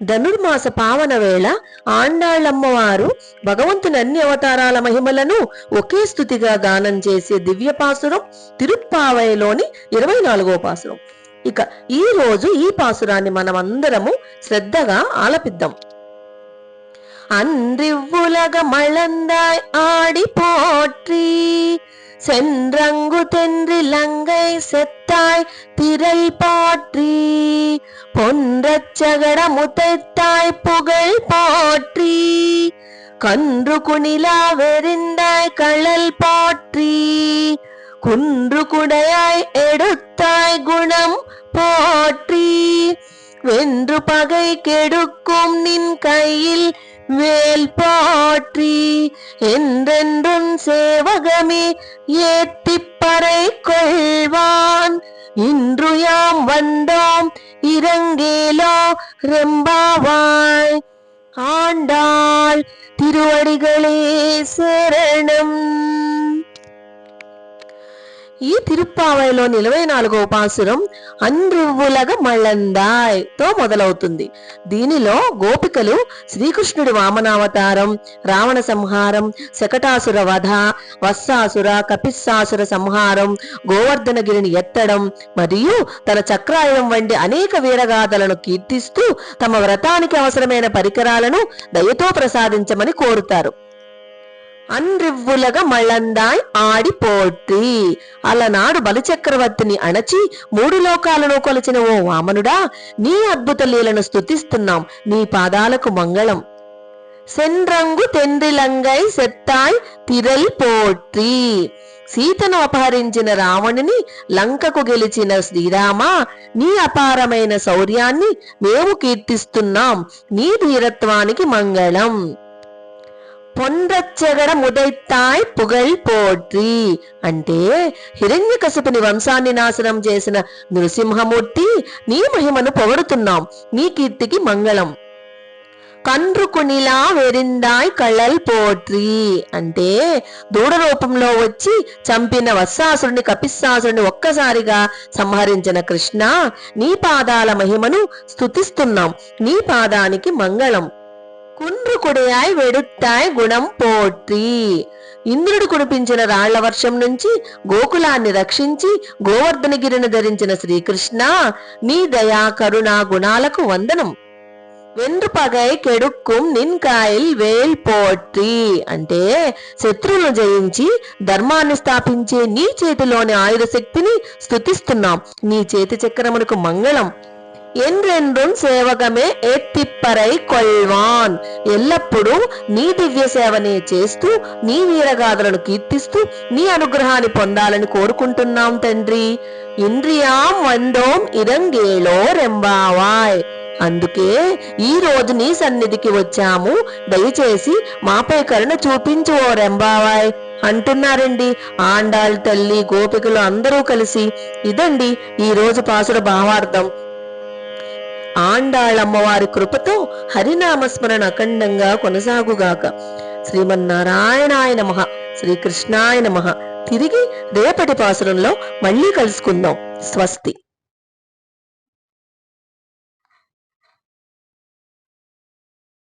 ధనుర్మాస పావన వేళ ఆండాళ్ళమ్మవారు భగవంతుని అన్ని అవతారాల మహిమలను ఒకే స్థుతిగా గానం చేసే దివ్య పాసురం తిరుప్పావయలోని ఇరవై నాలుగో పాసురం ఇక ఈ రోజు ఈ పాసురాన్ని మనమందరము శ్రద్ధగా ఆలపిద్దాం அன்றிவ்வுலக மழந்தாய் ஆடி போற்றி சென்றங்கு தென்றிலங்கை செத்தாய் திரள் பாற்றி. பொன்றச் சகட முத்தைத்தாய் புகழ் பாற்றி. கன்று குணிலா வெறிந்தாய் கழல் பாற்றி. குன்று குடையாய் எடுத்தாய் குணம் போற்றி. வென்று பகை கெடுக்கும் நின் கையில் வேல் பாற்றி என்றென்றும் சேவகமே ஏத்தி பறை கொள்வான். இன்று யாம் வந்தோம் இறங்கேலோ ரெம்பாவாய். ஆண்டாள் திருவடிகளே சரணம். ఈ తిరుప్పావైలో ఇరవై నాలుగో పాసురం అన్రువ్వులగ మళ్ళందాయ్తో మొదలవుతుంది. దీనిలో గోపికలు శ్రీకృష్ణుడి వామనావతారం రావణ సంహారం శకటాసుర వధ వత్సాసుర కపిస్సాసుర సంహారం గోవర్ధనగిరిని ఎత్తడం మరియు తన చక్రాయుధం వంటి అనేక వీరగాథలను కీర్తిస్తూ తమ వ్రతానికి అవసరమైన పరికరాలను దయతో ప్రసాదించమని కోరుతారు. అన్రివ్వులగా మళ్ళందాయ్ ఆడి పోట్రి అలనాడు బలిచక్రవర్తిని అణచి మూడు లోకాలను కొలిచిన ఓ వామనుడా నీ అద్భుత లీలను స్తుతిస్తున్నాం నీ పాదాలకు మంగళం. సెన్రంగు తెండ్రిలంగై సెత్తాయ్ తిరల్ పోట్రి సీతను అపహరించిన రావణుని లంకకు గెలిచిన శ్రీరామ నీ అపారమైన శౌర్యాన్ని మేము కీర్తిస్తున్నాం నీ ధీరత్వానికి మంగళం. పొండ్రచ్చగడ ముదైతాయ్ పుగళ్ పోట్రి. అంటే హిరణ్యకశపుని వంశాన్ని నాశనం చేసిన నృసింహమూర్తి నీ మహిమను పొగడుతున్నాం నీ కీర్తికి మంగళం. కండ్రు కుణిలా వెరిందాయ్ కళ్ళల్ పోట్రి. అంటే దూడ రూపంలో వచ్చి చంపిన వత్సాసురుని కపిస్సాసురుని ఒక్కసారిగా సంహరించిన కృష్ణ నీ పాదాల మహిమను స్తుతిస్తున్నాం నీ పాదానికి మంగళం. కుండ్రు కుడియాయ్ వెడుత్తాయ్ గుణం పోట్రి ఇంద్రుడు కురిపించిన రాళ్ళ వర్షం నుంచి గోకులాన్ని రక్షించి గోవర్ధనగిరిని ధరించిన శ్రీకృష్ణ నీ దయా కరుణా గుణాలకు వందనం వెండ్రు పగై కెడుక్కుం నిన్కాయిల్ వేల్ పోట్రి అంటే శత్రువులను జయించి ధర్మాన్ని స్థాపించే నీ చేతిలోని ఆయుధ శక్తిని స్తుతిస్తున్నాం. నీ చేతి చక్రమునకు మంగళం. ఎండ్రెండ్రుం సేవకమే ఎత్తిప్పరై కొల్వాన్ ఎల్లప్పుడూ నీ దివ్య సేవనే చేస్తూ నీ వీరగాథలను కీర్తిస్తూ నీ అనుగ్రహాన్ని పొందాలని కోరుకుంటున్నాం తండ్రి ఇంద్రియాం వందోం ఇరంగేలో రెంబావాయ్ అందుకే ఈ రోజు నీ సన్నిధికి వచ్చాము. దయచేసి మాపై కరుణ చూపించు ఓ రెంబావాయ్ అంటున్నారండి ఆండాళ్ తల్లి గోపికలు అందరూ కలిసి ఇదండి ఈ రోజు పాసుర భావార్థం. ఆండాళమ్మవారి కృపతో హరినామస్మరణ అఖండంగా కొనసాగుగాక. శ్రీమన్నారాయణాయ నమ. శ్రీకృష్ణాయ నమ. తిరిగి రేపటి పాసురంలో మళ్ళీ కలుసుకుందాం. స్వస్తి.